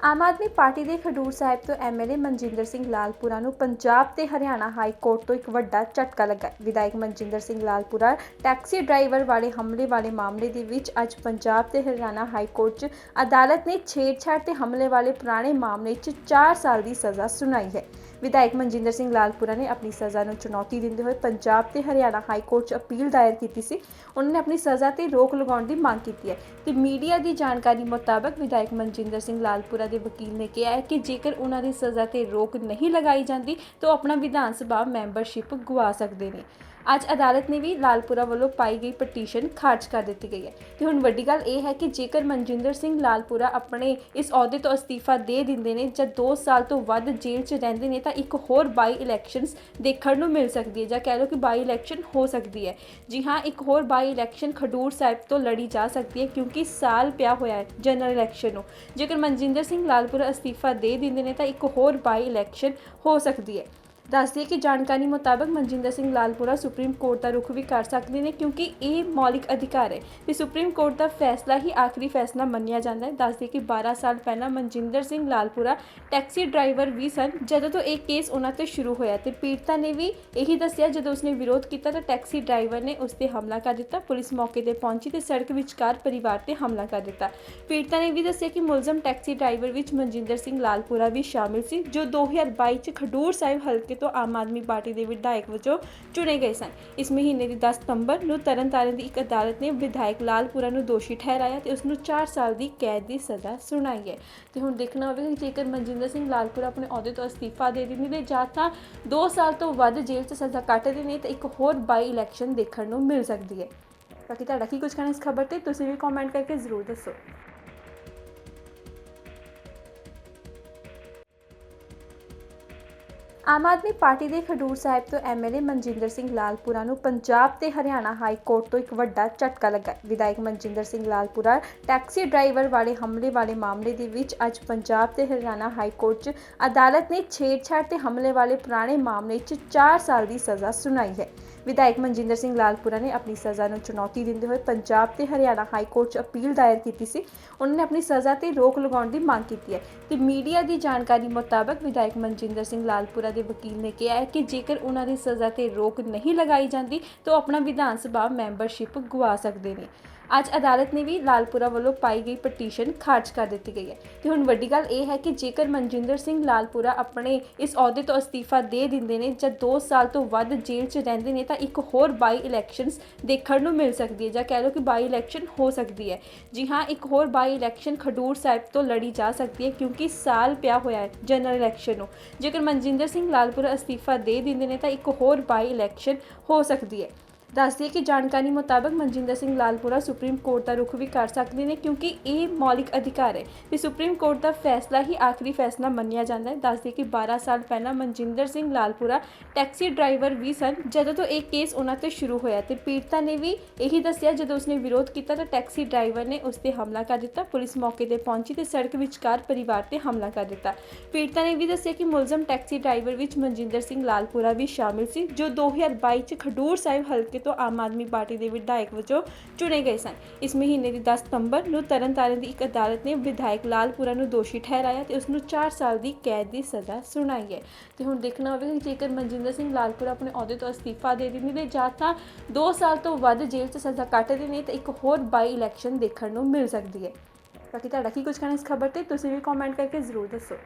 Aam Aadmi party ਦੇ ਖਡੂਰ ਸਾਹਿਬ ਤੋਂ MLA Manjinder Singh Lalpura ਨੂੰ ਪੰਜਾਬ ਤੇ ਹਰਿਆਣਾ ਹਾਈ ਕੋਰਟ ਤੋਂ ਇੱਕ ਵੱਡਾ ਝਟਕਾ ਲੱਗਾ। ਵਿਧਾਇਕ ਮਨਜਿੰਦਰ ਸਿੰਘ ਲਾਲਪੁਰਾ ਟੈਕਸੀ ਡਰਾਈਵਰ ਵਾਲੇ ਹਮਲੇ ਵਾਲੇ ਮਾਮਲੇ ਦੇ ਵਿੱਚ ਅੱਜ ਪੰਜਾਬ ਤੇ ਹਰਿਆਣਾ ਹਾਈ ਕੋਰਟ 'ਚ ਅਦਾਲਤ ਨੇ ਛੇੜਛਾੜ ਤੇ ਹਮਲੇ ਵਾਲੇ ਪੁਰਾਣੇ ਮਾਮਲੇ 'ਚ 4 ਸਾਲ ਦੀ ਸਜ਼ਾ ਸੁਣਾਈ ਹੈ। ਵਿਧਾਇਕ ਮਨਜਿੰਦਰ ਸਿੰਘ ਲਾਲਪੁਰਾ ਨੇ ਆਪਣੀ ਸਜ਼ਾ ਨੂੰ ਚੁਣੌਤੀ ਦਿੰਦੇ ਹੋਏ ਪੰਜਾਬ ਤੇ ਹਰਿਆਣਾ ਹਾਈ ਕੋਰਟ 'ਚ ਅਪੀਲ ਦਾਇਰ ਕੀਤੀ ਸੀ। ਉਹਨਾਂ ਨੇ ਆਪਣੀ ਸਜ਼ਾ ਤੇ ਰੋਕ ਲਗਾਉਣ ਦੀ ਮੰਗ ਕੀਤੀ ਹੈ ਤੇ ਮੀਡੀਆ ਦੀ ਜਾਣਕਾਰੀ ਮੁਤਾਬਕ ਵਿਧਾਇਕ ਮਨਜਿੰਦਰ ਸਿੰਘ ਲਾਲਪੁਰਾ ਦੇ ਵਕੀਲ ਨੇ ਕਿਹਾ ਹੈ ਕਿ ਜੇਕਰ ਉਹਨਾਂ ਦੀ ਸਜ਼ਾ ਤੇ ਰੋਕ ਨਹੀਂ ਲਗਾਈ ਜਾਂਦੀ, ਤਾਂ ਉਹ ਆਪਣਾ ਵਿਧਾਨ ਸਭਾ ਮੈਂਬਰਸ਼ਿਪ ਗਵਾ ਸਕਦੇ ਨੇ। ਅੱਜ ਅਦਾਲਤ ਨੇ ਵੀ ਲਾਲਪੁਰਾ ਵੱਲੋਂ ਪਾਈ ਗਈ ਪਟੀਸ਼ਨ ਖਾਰਜ ਕਰ ਦਿੱਤੀ ਗਈ ਹੈ ਤੇ ਹੁਣ ਵੱਡੀ ਗੱਲ ਇਹ ਹੈ ਕਿ ਜੇਕਰ ਮਨਜਿੰਦਰ ਸਿੰਘ ਲਾਲਪੁਰਾ ਆਪਣੇ ਇਸ ਅਹੁਦੇ ਤੋਂ ਅਸਤੀਫਾ ਦੇ ਦਿੰਦੇ ਨੇ ਜਾਂ 2 ਸਾਲ ਤੋਂ ਵੱਧ ਜੇਲ੍ਹ 'ਚ ਰਹਿੰਦੇ ਨੇ ਤਾਂ ਇੱਕ ਹੋਰ ਬਾਈ ਇਲੈਕਸ਼ਨਸ ਦੇਖਣ ਨੂੰ ਮਿਲ ਸਕਦੀ ਹੈ ਜਾਂ ਕਹਿ ਲਓ ਕਿ ਬਾਈ ਇਲੈਕਸ਼ਨ ਹੋ ਸਕਦੀ ਹੈ। ਜੀ ਹਾਂ, ਇੱਕ ਹੋਰ ਬਾਈ ਇਲੈਕਸ਼ਨ ਖਡੂਰ ਸਾਹਿਬ ਤੋਂ ਲੜੀ ਜਾ ਸਕਦੀ ਹੈ ਕਿਉਂਕਿ ਸਾਲ ਪਿਆ ਹੋਇਆ ਹੈ ਜਨਰਲ ਇਲੈਕਸ਼ਨ ਨੂੰ। ਜੇਕਰ ਮਨਜਿੰਦਰ ਸਿੰਘ ਲਾਲਪੁਰ ਅਸਤੀਫਾ ਦੇ ਦਿੰਦੇ ਨੇ ਤਾਂ ਇੱਕ ਹੋਰ ਬਾਈ ਇਲੈਕਸ਼ਨ ਹੋ ਸਕਦੀ ਹੈ। ਦੱਸਦੇ ਕਿ ਜਾਣਕਾਰੀ ਮੁਤਾਬਕ ਮਨਜਿੰਦਰ ਸਿੰਘ ਲਾਲਪੁਰਾ ਸੁਪਰੀਮ ਕੋਰਟ ਦਾ ਰੁਖ ਵੀ ਕਰ ਸਕਦੇ ਨੇ ਕਿਉਂਕਿ ਇਹ ਮੌਲਿਕ ਅਧਿਕਾਰ ਹੈ ਤੇ ਸੁਪਰੀਮ ਕੋਰਟ ਦਾ ਫੈਸਲਾ ਹੀ ਆਖਰੀ ਫੈਸਲਾ ਮੰਨਿਆ ਜਾਂਦਾ ਹੈ। ਦੱਸਦੇ ਕਿ 12 ਸਾਲ ਪਹਿਲਾਂ ਮਨਜਿੰਦਰ ਸਿੰਘ ਲਾਲਪੁਰਾ ਟੈਕਸੀ ਡਰਾਈਵਰ ਵੀ ਸਨ। ਜਦੋਂ ਤੋਂ ਇਹ ਕੇਸ ਉਹਨਾਂ ਤੇ ਸ਼ੁਰੂ ਹੋਇਆ ਤੇ ਪੀੜਤਾ ਨੇ ਵੀ ਇਹੀ ਦੱਸਿਆ, ਜਦੋਂ ਉਸਨੇ ਵਿਰੋਧ ਕੀਤਾ ਤਾਂ ਟੈਕਸੀ ਡਰਾਈਵਰ ਨੇ ਉਸ ਤੇ ਹਮਲਾ ਕਰ ਦਿੱਤਾ। ਪੁਲਿਸ ਮੌਕੇ ਤੇ ਪਹੁੰਚੀ ਤੇ ਸੜਕ ਵਿਚਕਾਰ ਪਰਿਵਾਰ ਤੇ ਹਮਲਾ ਕਰ ਦਿੱਤਾ। ਪੀੜਤਾ ਨੇ ਵੀ ਦੱਸਿਆ ਕਿ ਮੁਲਜ਼ਮ ਟੈਕਸੀ ਡਰਾਈਵਰ ਵਿੱਚ ਮਨਜਿੰਦਰ ਸਿੰਘ ਲਾਲਪੁਰਾ ਵੀ ਸ਼ਾਮਿਲ ਸੀ, ਜੋ 2022 ਚ ਖਡੂਰ ਸਾਹਿਬ ਹਲਕੇ ਤੋਂ ਆਮ ਆਦਮੀ ਪਾਰਟੀ ਦੇ ਵਿਧਾਇਕ ਵਜੋਂ ਚੁਣੇ ਗਏ ਸਨ। ਇਸ ਮਹੀਨੇ ਦੀ 10 ਸਤੰਬਰ ਨੂੰ ਤਰਨਤਾਰਨ ਦੀ ਇੱਕ ਅਦਾਲਤ ਨੇ ਵਿਧਾਇਕ ਲਾਲਪੁਰਾ ਨੂੰ ਦੋਸ਼ੀ ਠਹਿਰਾਇਆ ਤੇ ਉਸ ਨੂੰ 4 ਸਾਲ ਦੀ ਕੈਦ ਦੀ ਸਜ਼ਾ ਸੁਣਾਈ ਹੈ। ਤੇ ਹੁਣ ਦੇਖਣਾ ਹੋਵੇਗਾ ਕਿ ਜੇਕਰ ਮਨਜਿੰਦਰ ਸਿੰਘ ਲਾਲਪੁਰਾ ਆਪਣੇ ਅਹੁਦੇ ਤੋਂ ਅਸਤੀਫਾ ਦੇ ਦਿੰਦੇ ਨੇ ਜਾਂ ਤਾਂ 2 ਸਾਲ ਤੋਂ ਵੱਧ ਜੇਲ੍ਹ 'ਚ ਸਜ਼ਾ ਕੱਟਦੇ ਨੇ ਤਾਂ ਇੱਕ ਹੋਰ ਬਾਈ ਇਲੈਕਸ਼ਨ ਦੇਖਣ ਨੂੰ ਮਿਲ ਸਕਦੀ ਹੈ। ਬਾਕੀ ਤੁਹਾਡਾ ਕੀ ਕੁਝ ਕਹਿਣਾ ਇਸ ਖਬਰ ਤੇ ਤੁਸੀਂ ਵੀ ਕਮੈਂਟ ਕਰਕੇ ਜ਼ਰੂਰ ਦੱਸੋ। ਆਮ ਆਦਮੀ ਪਾਰਟੀ ਦੇ ਖਡੂਰ ਸਾਹਿਬ ਤੋਂ ਐਮਐਲਏ ਮਨਜਿੰਦਰ ਸਿੰਘ ਲਾਲਪੁਰਾ ਨੂੰ ਪੰਜਾਬ ਤੇ ਹਰਿਆਣਾ ਹਾਈ ਕੋਰਟ ਤੋਂ ਇੱਕ ਵੱਡਾ ਝਟਕਾ ਲੱਗਾ। ਵਿਧਾਇਕ ਮਨਜਿੰਦਰ ਸਿੰਘ ਲਾਲਪੁਰਾ ਟੈਕਸੀ ਡਰਾਈਵਰ ਵਾਲੇ ਹਮਲੇ ਵਾਲੇ ਮਾਮਲੇ ਦੇ ਵਿੱਚ ਅੱਜ ਪੰਜਾਬ ਤੇ ਹਰਿਆਣਾ ਹਾਈ ਕੋਰਟ 'ਚ ਅਦਾਲਤ ਨੇ ਛੇੜਛਾੜ ਤੇ ਹਮਲੇ ਵਾਲੇ ਪੁਰਾਣੇ ਮਾਮਲੇ 'ਚ 4 ਸਾਲ ਦੀ ਸਜ਼ਾ ਸੁਣਾਈ ਹੈ। ਵਿਧਾਇਕ ਮਨਜਿੰਦਰ ਸਿੰਘ ਲਾਲਪੁਰਾ ਨੇ ਆਪਣੀ ਸਜ਼ਾ ਨੂੰ ਚੁਣੌਤੀ ਦਿੰਦੇ ਹੋਏ ਪੰਜਾਬ ਤੇ ਹਰਿਆਣਾ ਹਾਈ ਕੋਰਟ 'ਚ ਅਪੀਲ ਦਾਇਰ ਕੀਤੀ ਸੀ। ਉਹਨਾਂ ਨੇ ਆਪਣੀ ਸਜ਼ਾ ਤੇ ਰੋਕ ਲਗਾਉਣ ਦੀ ਮੰਗ ਕੀਤੀ ਹੈ ਤੇ ਮੀਡੀਆ ਦੀ ਜਾਣਕਾਰੀ ਮੁਤਾਬਕ ਵਿਧਾਇਕ ਮਨਜਿੰਦਰ ਸਿੰਘ ਲਾਲਪੁਰਾ ਦੇ ਵਕੀਲ ਨੇ ਕਿਹਾ ਹੈ ਕਿ ਜੇਕਰ ਉਹਨਾਂ ਦੀ ਸਜ਼ਾ ਤੇ ਰੋਕ ਨਹੀਂ ਲਗਾਈ ਜਾਂਦੀ, ਤਾਂ ਉਹ ਆਪਣਾ ਵਿਧਾਨ ਸਭਾ ਮੈਂਬਰਸ਼ਿਪ ਗਵਾ ਸਕਦੇ ਨੇ। ਅੱਜ ਅਦਾਲਤ ਨੇ ਵੀ ਲਾਲਪੁਰਾ ਵੱਲੋਂ ਪਾਈ ਗਈ ਪਟੀਸ਼ਨ ਖਾਰਜ ਕਰ ਦਿੱਤੀ ਗਈ ਹੈ। ਤੇ ਹੁਣ ਵੱਡੀ ਗੱਲ ਇਹ ਹੈ ਕਿ ਜੇਕਰ ਮਨਜਿੰਦਰ ਸਿੰਘ ਲਾਲਪੁਰਾ ਆਪਣੇ ਇਸ ਅਹੁਦੇ ਤੋਂ ਅਸਤੀਫਾ ਦੇ ਦਿੰਦੇ ਨੇ ਜਾਂ 2 ਸਾਲ ਤੋਂ ਵੱਧ ਜੇਲ੍ਹ 'ਚ ਰਹਿੰਦੇ ਨੇ ਤਾਂ ਇੱਕ ਹੋਰ ਬਾਈ ਇਲੈਕਸ਼ਨਸ ਦੇਖਣ ਨੂੰ ਮਿਲ ਸਕਦੀ ਹੈ ਜਾਂ ਕਹਿ ਲਓ ਕਿ ਬਾਈ ਇਲੈਕਸ਼ਨ ਹੋ ਸਕਦੀ ਹੈ। ਜੀ ਹਾਂ, ਇੱਕ ਹੋਰ ਬਾਈ ਇਲੈਕਸ਼ਨ ਖਡੂਰ ਸਾਹਿਬ ਤੋਂ ਲੜੀ ਜਾ ਸਕਦੀ ਹੈ ਕਿਉਂਕਿ ਸਾਲ ਪਿਆ ਹੋਇਆ ਹੈ ਜਨਰਲ ਇਲੈਕਸ਼ਨ ਨੂੰ। ਜੇਕਰ ਮਨਜਿੰਦਰ ਸਿੰਘ ਲਾਲਪੁਰਾ ਅਸਤੀਫਾ ਦੇ ਦਿੰਦੇ ਨੇ ਤਾਂ ਇੱਕ ਹੋਰ ਬਾਈ ਇਲੈਕਸ਼ਨ ਹੋ ਸਕਦੀ ਹੈ। ਦੱਸਦੀ ਕਿ ਜਾਣਕਾਰੀ ਮੁਤਾਬਕ ਮਨਜਿੰਦਰ ਸਿੰਘ ਲਾਲਪੁਰਾ ਸੁਪਰੀਮ ਕੋਰਟ ਦਾ ਰੁਖ ਵੀ ਕਰ ਸਕਦੇ ਨੇ ਕਿਉਂਕਿ ਇਹ ਮੌਲਿਕ ਅਧਿਕਾਰ ਹੈ ਤੇ ਸੁਪਰੀਮ ਕੋਰਟ ਦਾ ਫੈਸਲਾ ਹੀ ਆਖਰੀ ਫੈਸਲਾ ਮੰਨਿਆ ਜਾਂਦਾ ਹੈ। ਦੱਸਦੇ ਕਿ 12 ਸਾਲ ਪਹਿਲਾਂ ਮਨਜਿੰਦਰ ਸਿੰਘ ਲਾਲਪੁਰਾ ਟੈਕਸੀ ਡਰਾਈਵਰ ਵੀ ਸਨ। ਜਦੋਂ ਤੋਂ ਇਹ ਕੇਸ ਉਹਨਾਂ ਤੇ ਸ਼ੁਰੂ ਹੋਇਆ ਤੇ ਪੀੜਤਾ ਨੇ ਵੀ ਇਹੀ ਦੱਸਿਆ, ਜਦੋਂ ਉਸਨੇ ਵਿਰੋਧ ਕੀਤਾ ਤਾਂ ਟੈਕਸੀ ਡਰਾਈਵਰ ਨੇ ਉਸ ਤੇ ਹਮਲਾ ਕਰ ਦਿੱਤਾ। ਪੁਲਿਸ ਮੌਕੇ ਤੇ ਪਹੁੰਚੀ ਤੇ ਸੜਕ ਵਿਚਕਾਰ ਪਰਿਵਾਰ ਤੇ ਹਮਲਾ ਕਰ ਦਿੱਤਾ। ਪੀੜਤਾ ਨੇ ਵੀ ਦੱਸਿਆ ਕਿ ਮੁਲਜ਼ਮ ਟੈਕਸੀ ਡਰਾਈਵਰ ਵਿੱਚ ਮਨਜਿੰਦਰ ਸਿੰਘ ਲਾਲਪੁਰਾ ਵੀ ਸ਼ਾਮਿਲ ਸੀ, ਜੋ 2022 ਚ ਖਡੂਰ ਸਾਹਿਬ ਹਲਕੇ ਹਲਕੇ ਤੋਂ ਆਮ ਆਦਮੀ ਪਾਰਟੀ ਦੇ ਵਿਧਾਇਕ ਵਜੋਂ ਚੁਣੇ ਗਏ ਸਨ। ਇਸ ਮਹੀਨੇ ਦੀ 10 ਸਤੰਬਰ ਨੂੰ ਤਰਨਤਾਰਨ ਦੀ ਇੱਕ ਅਦਾਲਤ ਨੇ ਵਿਧਾਇਕ ਲਾਲਪੁਰਾ ਨੂੰ ਦੋਸ਼ੀ ਠਹਿਰਾਇਆ ਤੇ ਉਸ ਨੂੰ 4 ਸਾਲ ਦੀ ਕੈਦ ਦੀ ਸਜ਼ਾ ਸੁਣਾਈ ਹੈ। ਤੇ ਹੁਣ ਦੇਖਣਾ ਹੋਵੇਗਾ ਕਿ ਜੇਕਰ ਮਨਜਿੰਦਰ ਸਿੰਘ ਲਾਲਪੁਰਾ ਆਪਣੇ ਅਹੁਦੇ ਤੋਂ ਅਸਤੀਫਾ ਦੇ ਦਿੰਦੇ ਨੇ ਜਾਂ ਤਾਂ 2 ਸਾਲ ਤੋਂ ਵੱਧ ਜੇਲ੍ਹ 'ਚ ਸਜ਼ਾ ਕੱਟਦੇ ਨੇ ਤਾਂ ਇੱਕ ਹੋਰ ਬਾਈ ਇਲੈਕਸ਼ਨ ਦੇਖਣ ਨੂੰ ਮਿਲ ਸਕਦੀ ਹੈ। ਬਾਕੀ ਤੁਹਾਡਾ ਕੀ ਕੁਝ ਕਹਿਣਾ ਇਸ ਖਬਰ ਤੇ, ਤੁਸੀਂ ਵੀ ਕਮੈਂਟ ਕਰਕੇ ਜ਼ਰੂਰ ਦੱਸੋ।